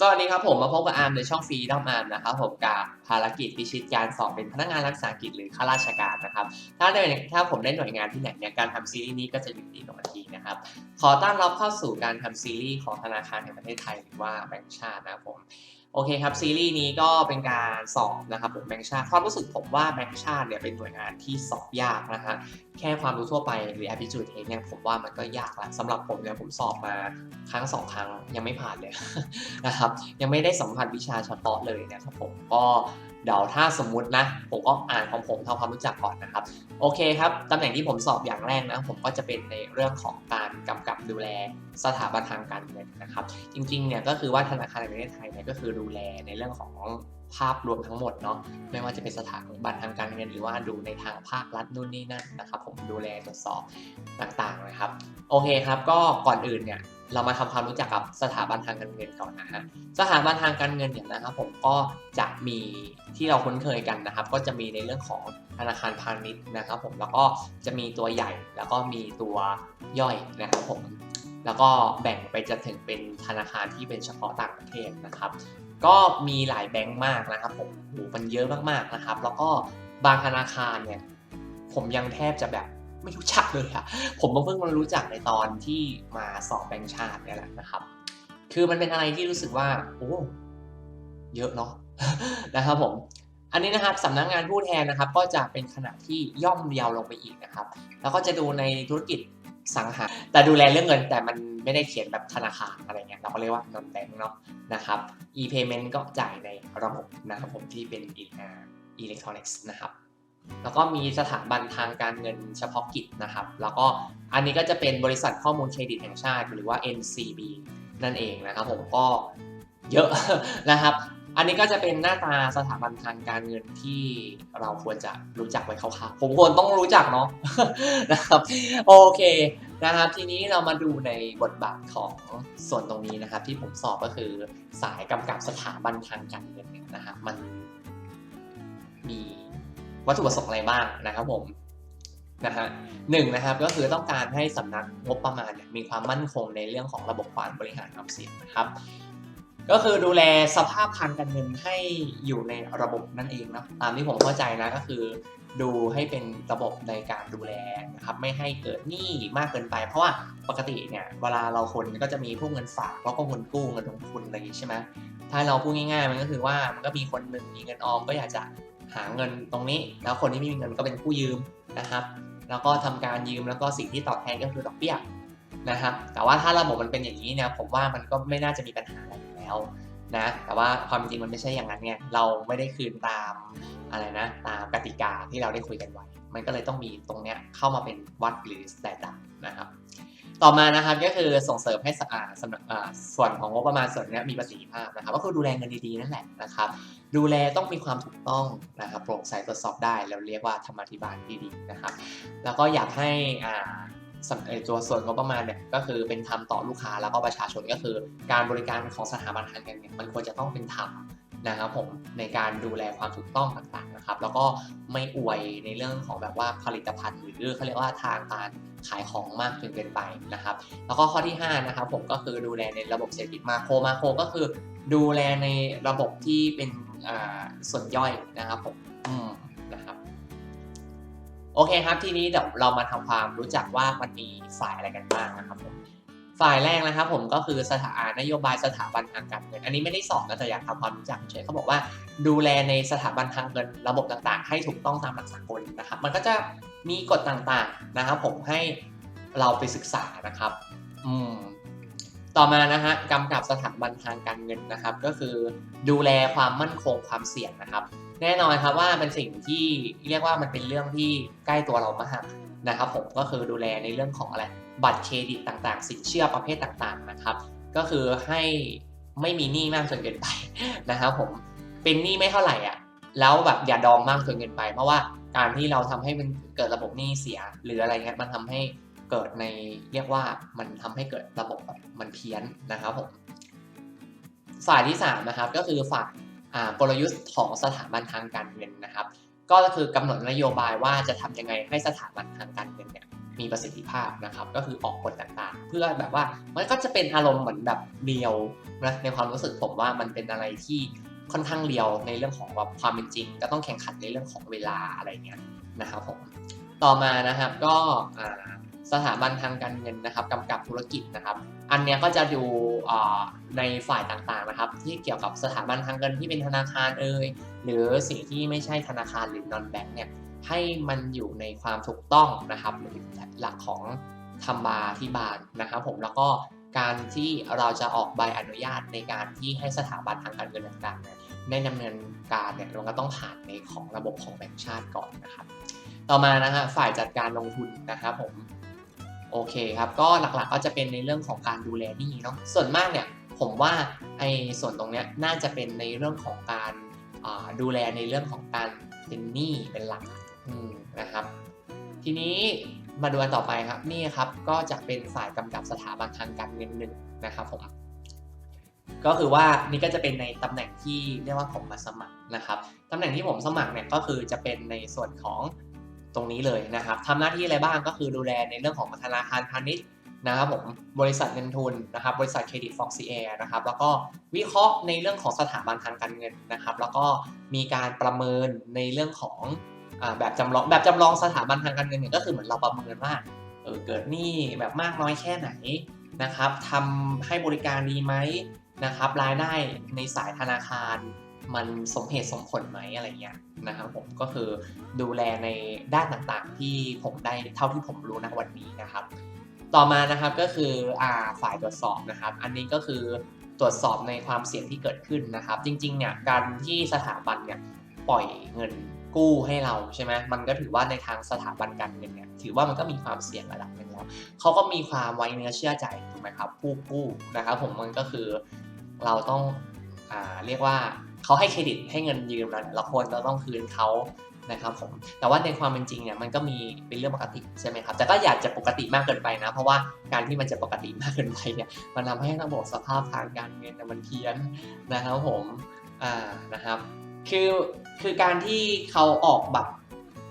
สวัสดีครับผมมาพบกับอาร์มในช่องฟรีดอมอาร์มนะครับผมกับภารกิจพิชิตการสอบเป็นพนักงานรักษากิจหรือข้าราชการนะครับถ้าได้ถ้าผมได้หน่วยงานที่ไหนเนี่ยการทำซีรีส์นี้ก็จะอยู่ดีตรงนาทีนะครับขอต้อนรับเข้าสู่การทำซีรีส์ของธนาคารแห่งประเทศไทยหรือว่าแบงก์ชาตินะครับผม โอเคครับซีรีส์นี้ก็เป็นการสอบนะครับผมแบงค์ชาติความรู้สึกผมว่าแบงค์ชาติเนี่ยเป็นหน่วยงานที่สอบยากนะฮะแค่ความรู้ทั่วไปหรือ aptitude test เนี่ยผมว่ามันก็ยากละสำหรับผมเนี่ยผมสอบมาครั้งสองครั้งยังไม่ผ่านเลยนะครับยังไม่ได้สัมผัสวิชาเฉพาะเลยนะครับผมก็ เดี๋ยวถ้าสมมุตินะ ผมก็อ่านของผมทำความรู้จักก่อนนะครับ โอเคครับตำแหน่งที่ผมสอบอย่างแรกนะ ผมก็จะเป็นในเรื่องของการกำกับดูแลสถาบันทางการเงินนะครับ จริงๆเนี่ยก็คือว่าธนาคารแห่งประเทศไทยเนี่ยก็คือดูแลในเรื่องของภาพรวมทั้งหมดเนาะไม่ว่าจะเป็นสถาบันทางการเงินหรือว่าดูในทางภาครัฐนู่นนี่นั่นนะครับ ผมดูแลตรวจสอบต่างๆนะครับ โอเคครับ ก็ก่อนอื่นเนี่ย เรามาทำความรู้จักกับสถาบันทางการเงินก่อนนะฮะสถาบันทางการเงินเนี่ยนะครับผมก็จะมีที่เราคุ้นเคยกันนะครับ ก็จะมีในเรื่องของธนาคารพาณิชย์นะครับ ผมแล้วก็จะมีตัวใหญ่แล้วก็มีตัวย่อยนะครับผมแล้วก็แบ่งไปจะถึงเป็นธนาคารที่เป็นเฉพาะต่างประเทศนะครับ ก็มีหลายแบงก์มากนะครับผมโหมันเยอะมากๆนะครับ แล้วก็บางธนาคารเนี่ยผมยังแทบจะแบบ ไม่รู้จักเลยอะผมเพิ่งมารู้จักในตอนที่มาสอบแบงก์ชาตินี่แหละนะครับ คือมันเป็นอะไรที่รู้สึกว่าโอ้เยอะเนาะนะครับผมอันนี้นะครับสำนักงานผู้แทนนะครับ ก็จะเป็นขนาดที่ย่อมเยาวลงไปอีกนะครับ แล้วก็จะดูในธุรกิจสังหา แต่ดูแลเรื่องเงินแต่มันไม่ได้เขียนแบบธนาคารอะไรเงี้ยเราก็เรียกว่า non bank เนาะนะครับ e-payment ก็จ่ายในระบบนะครับผมที่เป็นอิเล็กทรอนิกส์นะครับ แล้วก็มีสถาบันทางการเงินเฉพาะกิจนะครับ แล้วก็อันนี้ก็จะเป็นบริษัทข้อมูลเครดิตแห่งชาติหรือว่า NCB นั่นเองนะครับผมก็เยอะนะครับ อันนี้ก็จะเป็นหน้าตาสถาบันทางการเงินที่เราควรจะรู้จักไว้คร่าวๆผมควรต้องรู้จักเนาะนะครับโอเคนะครับทีนี้เรามาดูในบทบาทของส่วนตรงนี้นะครับ ที่ผมสอบก็คือสายกำกับสถาบันทางการเงินนี่ยนะฮะมันมี วัตถุประสงค์อะไรบ้างนะครับผมนะฮะหนึ่งนะครับก็คือต้องการให้สำนักงบประมาณเนี่ยมีความมั่นคงในเรื่องของระบบการบริหารความเสี่ยงนะครับ ก็คือดูแลสภาพทางการเงินให้อยู่ในระบบนั่นเองเนาะตามที่ผมเข้าใจนะก็คือ ดูให้เป็นระบบในการดูแลนะครับไม่ให้เกิดหนี้มากเกินไป เพราะว่าปกติเนี่ยเวลาเราคนก็จะมีพวกเงินฝากแล้วก็เงินกู้เงินลงทุนอะไรอย่างนี้ใช่ไหมถ้าเราพูดง่ายๆ มันก็คือว่ามันก็มีคนหนึ่งมีเงินออมก็อยากจะ หาเงินตรงนี้ แล้วคนที่ไม่มีเงินก็เป็นผู้ยืมนะครับ แล้วก็ทำการยืมแล้วก็สิ่งที่ตอบแทนก็คือดอกเบี้ยนะครับแต่ว่าถ้าระบบมันเป็นอย่างนี้เนี่ยผมว่ามันก็ไม่น่าจะมีปัญหาอะไรแล้วนะแต่ว่าความจริงมันไม่ใช่อย่างนั้นเนี่ยเราไม่ได้คืนตามอะไรนะตามกติกาที่เราได้คุยกันไว้ มันก็เลยต้องมีตรงเนี้ยเข้ามาเป็นวัดหรือแต่ต่างนะครับ ต่อมานะครับก็คือส่งเสริมให้สะอาดสำหรับอ่าส่วนของงบประมาณส่วนนี้มีประสิทธิภาพนะครับก็คือดูแลเงินดีๆนั่นแหละนะครับ ดูแลต้องมีความถูกต้องนะครับโปร่งใสตรวจสอบได้เราเรียกว่าธรรมาธิบาลที่ดีนะครับ แล้วก็อยากให้อ่าสำเอ่อตัวส่วนงบประมาณเนี่ยก็คือเป็นธรรมต่อลูกค้าแล้วก็ประชาชนก็คือ การบริการของสถาบันทางการเงินมันควรจะต้องเป็นธรรม นะครับผมในการดูแลความถูกต้องต่างๆนะครับ แล้วก็ไม่อวยในเรื่องของแบบว่าผลิตภัณฑ์ หรือเขาเรียกว่าทางการขายของมากจนเกินไปนะครับ แล้วก็ข้อที่5นะครับผมก็คือดูแลในระบบเศรษฐกิจมาโครมาโครก็คือ ดูแลในระบบที่เป็นส่วนย่อยนะครับผมอืมนะครับโอเคครับทีนี้เดี๋ยวเรามาทำความรู้จักว่ามันมีฝ่ายอะไรกันบ้างนะครับผม ฝ่ายแรกนะครับผมก็คือสถานโยบายสถาบันทางการเงิน อันนี้ไม่ได้สอบนะแต่อยากทำความรู้จักเฉยเขาบอกว่า ดูแลในสถาบันทางเงินระบบต่างๆ ให้ถูกต้องตามหลักสากลนะครับ มันก็จะมีกฎต่างๆนะครับผมให้เราไปศึกษานะครับอืมต่อมานะฮะกำกับสถาบันทางการเงินนะครับ ก็คือดูแลความมั่นคงความเสี่ยงนะครับ แน่นอนครับว่าเป็นสิ่งที่เรียกว่ามันเป็นเรื่องที่ใกล้ตัวเรามากนะครับ ผมก็คือดูแลในเรื่องของอะไร บัตรเครดิตต่างๆ สินเชื่อประเภทต่างๆนะครับ ก็คือให้ไม่มีหนี้มากจนเกินไปนะครับผมเป็นหนี้ไม่เท่าไหร่อะแล้วแบบอย่าดองมากจนเกินไป เพราะว่าการที่เราทำให้มันเกิดระบบหนี้เสีย หรืออะไรเงี้ยมันทำให้เกิดในเรียกว่ามันทำให้เกิดระบบแบบมันเพี้ยนนะครับผมฝ่ายที่สามนะครับก็คือฝ่ายอ่ากลยุทธ์ของสถาบันทางการเงินนะครับ ก็คือกำหนดนโยบายว่าจะทำยังไงให้สถาบันทางการเงินเนี่ย มีประสิทธิภาพนะครับ ก็คือออกกฎต่างๆ เพื่อแบบว่ามันก็จะเป็นอารมณ์เหมือนแบบเรียวนะในความรู้สึกผมว่ามันเป็นอะไรที่ค่อนข้างเรียวในเรื่องของแบบความเป็นจริง ก็ต้องแข่งขันในเรื่องของเวลาอะไรเงี้ยนะครับผมต่อมานะครับก็สถาบันทางการเงินนะครับกำกับธุรกิจนะครับ อันเนี้ยก็จะดูในฝ่ายต่างๆนะครับ ที่เกี่ยวกับสถาบันทางเงินที่เป็นธนาคารเอ่ยหรือสิ่งที่ไม่ใช่ธนาคารหรือนอนแบงก์เนี่ย ให้มันอยู่ในความถูกต้องนะครับหรือหลักของธรรมาธิบาลนะครับผมแล้วก็การที่เราจะออกใบอนุญาตในการที่ให้สถาบันทางการเงินต่างๆนี่ยได้ดำเนินการเนี่ยเราก็ต้องผ่านในของระบบของแบงก์ชาติก่อนนะครับ ต่อมานะฮะฝ่ายจัดการลงทุนนะครับผมโอเคครับก็หลักๆก็จะเป็นในเรื่องของการดูแลหนี้เนาะส่วนมากเนี่ยผมว่าไอ้ส่วนตรงเนี้ยน่าจะเป็นในเรื่องของการดูแลในเรื่องของการเป็นหนี้เป็นหลัก นะครับ ทีนี้มาดูอันต่อไปครับนี่ครับก็จะเป็นฝ่ายกำกับสถาบันทางการเงินหนึ่งนะครับผมก็คือว่านี่ก็จะเป็นในตำแหน่งที่เรียกว่าผมมาสมัครนะครับตำแหน่งที่ผมสมัครเนี่ยก็คือจะเป็นในส่วนของตรงนี้เลยนะครับทำหน้าที่อะไรบ้างก็คือดูแลในเรื่องของธนาคารพาณิชย์นะครับผมบริษัทเงินทุนนะครับบริษัทเครดิตฟ็อกซีแอร์นะครับแล้วก็วิเคราะห์ในเรื่องของสถาบันทางการเงินนะครับ แล้วก็มีการประเมินในเรื่องของ แบบจำลองแบบจำลองสถาบันทางการเงินเนี่ยก็คือเหมือนเราประเมินว่าเออเกิดหนี้แบบมากน้อยแค่ไหนนะครับทำให้บริการดีไหมนะครับรายได้ในสายธนาคารมันสมเหตุสมผลไหมอะไรเงี้ยนะครับผมก็คือดูแลในด้านต่างๆ ที่ผมได้เท่าที่ผมรู้ณวันนี้นะครับ ต่อมานะครับก็คืออ่าฝ่ายตรวจสอบนะครับ อันนี้ก็คือตรวจสอบในความเสี่ยงที่เกิดขึ้นนะครับ จริงๆเนี่ยการที่สถาบันเนี่ยปล่อยเงิน กู้ให้เราใช่ไหมมันก็ถือว่าในทางสถาบันการเงินเนี่ยถือว่ามันก็มีความเสี่ยงระดับหนึ่งแล้วเขาก็มีความไว้เนื้อเชื่อใจถูกไหมครับผู้กู้นะครับผมมันก็คือเราต้องอ่าเรียกว่าเขาให้เครดิตให้เงินยืมเราเนี่ยเราควรจะต้องคืนเขานะครับผมแต่ว่าในความเป็นจริงเนี่ยมันก็มีเป็นเรื่องปกติใช่ไหมครับแต่ก็อยากจะปกติมากเกินไปนะ เพราะว่าการที่มันจะปกติมากเกินไปเนี่ยมันทำให้ระบบสภาพทางการเงินมันเพี้ยนนะครับผมอ่านะครับ คือคือการที่เขาออกบัตร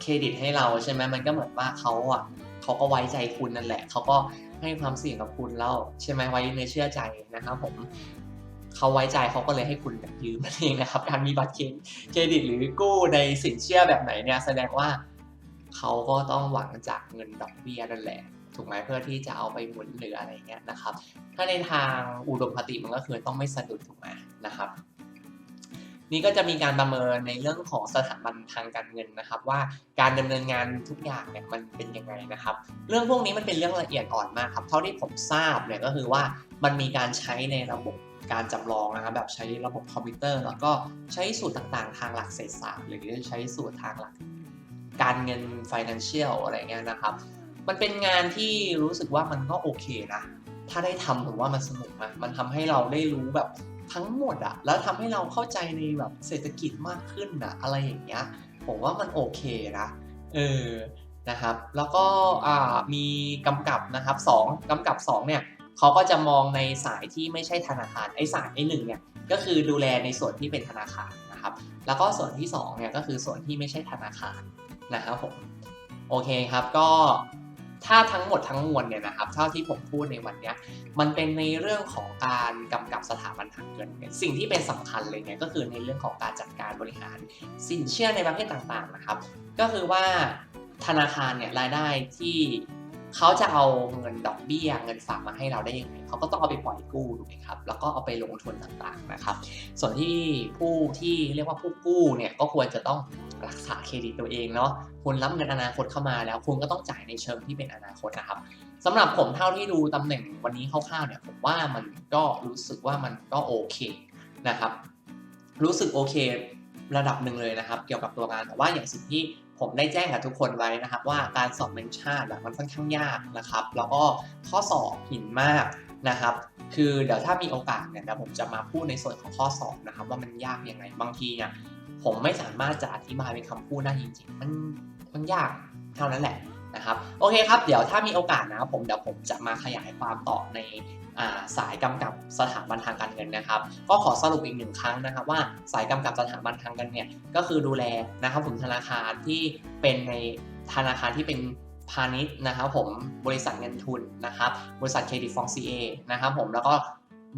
เครดิตให้เราใช่ไหมมันก็เหมือนว่าเขาอะเขาก็ไว้ใจคุณนั่นแหละ เขาก็ให้ความเสี่ยงกับคุณแล้วใช่ไหมไว้ในเชื่อใจนะครับผมเขาไว้ใจเขาก็เลยให้คุณแบบยืมนั่นเองนะครับ การมีบัตรเครดิตหรือกู้ในสินเชื่อแบบไหนเนี่ยแสดงว่าเขาก็ต้องหวังจากเงินดอกเบี้ยนั่นแหละถูกไหมเพื่อที่จะเอาไปหมุนหรืออะไรเงี้ยนะครับ ถ้าในทางอุดมคติมันก็คือต้องไม่สะดุดถูกไหมนะครับ นี่ก็จะมีการประเมินในเรื่องของสถาบันทางการเงินนะครับ ว่าการดำเนินงานทุกอย่างเนี่ยมันเป็นยังไงนะครับ เรื่องพวกนี้มันเป็นเรื่องละเอียดอ่อนมากครับ เท่าที่ผมทราบเนี่ยก็คือว่ามันมีการใช้ในระบบการจำลองนะครับแบบใช้ระบบคอมพิวเตอร์ แล้วก็ใช้สูตรต่างๆ ทางหลักเศรษฐศาสตร์หรือใช้สูตรทางหลัก การเงิน financial อะไรเงี้ยนะครับ มันเป็นงานที่รู้สึกว่ามันก็โอเคนะถ้าได้ทำผมว่ามันสนุกนะมันทำให้เราได้รู้แบบ ทั้งหมดอะแล้วทำให้เราเข้าใจในแบบเศรษฐกิจมากขึ้นอะอะไรอย่างเงี้ยผมว่ามันโอเคนะเออนะครับแล้วก็มีกำกับนะครับสองกำกับสองเนี่ยเขาก็จะมองในสายที่ไม่ใช่ธนาคารไอ้สายไอ้หนึ่งเนี่ยก็คือดูแลในส่วนที่เป็นธนาคารนะครับแล้วก็ส่วนที่สองเนี่ยก็คือส่วนที่ไม่ใช่ธนาคารนะครับผมโอเคครับก็ ถ้าทั้งหมดทั้งมวลเนี่ยนะครับเท่าที่ผมพูดในวันนี้มันเป็นในเรื่องของการกำกับสถาบันทางเงิน สิ่งที่เป็นสำคัญเลยเนี่ยก็คือในเรื่องของการจัดการบริหาร สินเชื่อในประเภทต่างๆนะครับ ก็คือว่าธนาคารเนี่ยรายได้ที่ เขาจะเอาเงินดอกเบี้ยเงินฝากมาให้เราได้ยังไงเขาก็ต้องเอาไปปล่อยกู้ถูกไหมครับ แล้วก็เอาไปลงทุนต่างๆนะครับ ส่วนที่ผู้ที่เรียกว่าผู้กู้เนี่ยก็ควรจะต้องรักษาเครดิตตัวเองเนาะคุณรับเงินอนาคตเข้ามาแล้ว คุณก็ต้องจ่ายในเชิงที่เป็นอนาคตนะครับสำหรับผมเท่าที่ดูตำแหน่งวันนี้คร่าวๆเนี่ยผมว่ามันก็รู้สึกว่ามันก็โอเคนะครับ รู้สึกโอเคระดับหนึ่งเลยนะครับ เกี่ยวกับตัวงานแต่ว่าอย่างสิ่งที่ ผมได้แจ้งกับทุกคนไว้นะครับ ว่าการสอบแบงชาติมันค่อนข้างยากนะครับ แล้วก็ข้อสอบหินมากนะครับ คือเดี๋ยวถ้ามีโอกาสเนี่ยเดี๋ยวผมจะมาพูดในส่วนของข้อสอบนะครับ ว่ามันยากยังไงบางทีเนี่ยผมไม่สามารถจะอธิบายเป็นคำพูดได้จริงๆ มันมันยากเท่านั้นแหละนะครับโอเคครับ เดี๋ยวถ้ามีโอกาสนะครับผมเดี๋ยวผมจะมาขยายความต่อใน สายกำกับสถาบันทางการเงินนะครับ ก็ขอสรุปอีกหนึ่งครั้งนะครับว่าสายกำกับสถาบันทางการเงินเนี่ยก็คือดูแลนะครับผมธนาคารที่เป็นในธนาคารที่เป็นพาณิชย์นะครับผมบริษัทเงินทุนนะครับบริษัทเครดิตฟองซีเอนะครับผมแล้วก็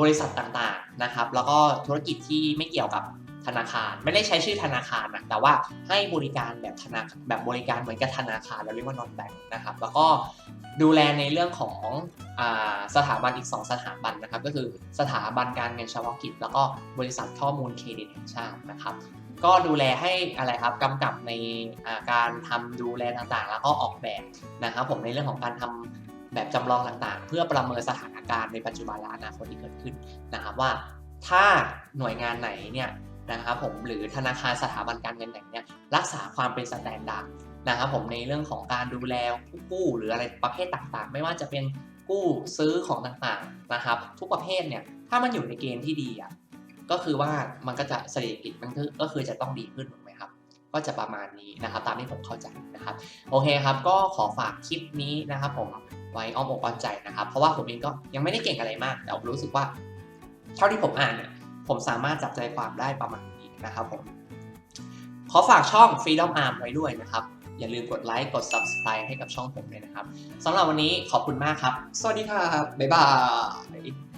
บริษัทต่างๆนะครับแล้วก็ธุรกิจที่ไม่เกี่ยวกับ ธนาคาร ไม่ได้ใช้ชื่อธนาคารนะแต่ว่าให้บริการแบบธนาแบบบริการเหมือนกับธนาคารเราเรียกว่านอนแบงนะครับแล้วก็ดูแลในเรื่องของอสถาบันอีก 2 สถาบันนะครับก็คือสถาบันการเงินเฉพาะกิจ แล้วก็บริษัทข้อมูลเครดิตแห่งชาตินะครับก็ดูแลให้อะไรครับกำกับในาการทำดูแลต่างๆ แล้วก็ออกแบบนะครับผมในเรื่องของการทำแบบจำลองต่างๆ เพื่อประเมินสถานการณ์ในปัจจุบันและอนาคตที่เกิดขึ้นนะครับว่าถ้าหน่วยงานไหนเนี่ย นะครับผมหรือธนาคารสถาบันการเงินไหนเนี่ยรักษาความเป็นสแตนดาร์ดนะครับผมในเรื่องของการดูแลผู้กู้หรืออะไรประเภทต่างๆ ไม่ว่าจะเป็นกู้ซื้อของต่างๆนะครับ ทุกประเภทเนี่ยถ้ามันอยู่ในเกณฑ์ที่ดีอะก็คือว่ามันก็จะเศรษฐกิจมันคือก็คือจะต้องดีขึ้นถูกไหมครับ ก็จะประมาณนี้นะครับ ตามที่ผมเข้าใจนะครับ โอเคครับ ก็ขอฝากคลิปนี้นะครับ ผมไว้อ้อมอกอ้อมใจนะครับ เพราะว่าผมเองก็ยังไม่ได้เก่งอะไรมากแต่ผมรู้สึกว่า เท่าที่ผมอ่านเนี่ย ผมสามารถจับใจความได้ประมาณนี้นะครับผม ขอฝากช่อง Freedom Arm ไว้ด้วยนะครับ อย่าลืมกดไลค์ กด Subscribe ให้กับช่องผมเลยนะครับสำหรับวันนี้ขอบคุณมากครับ สวัสดีครับ บ๊ายบาย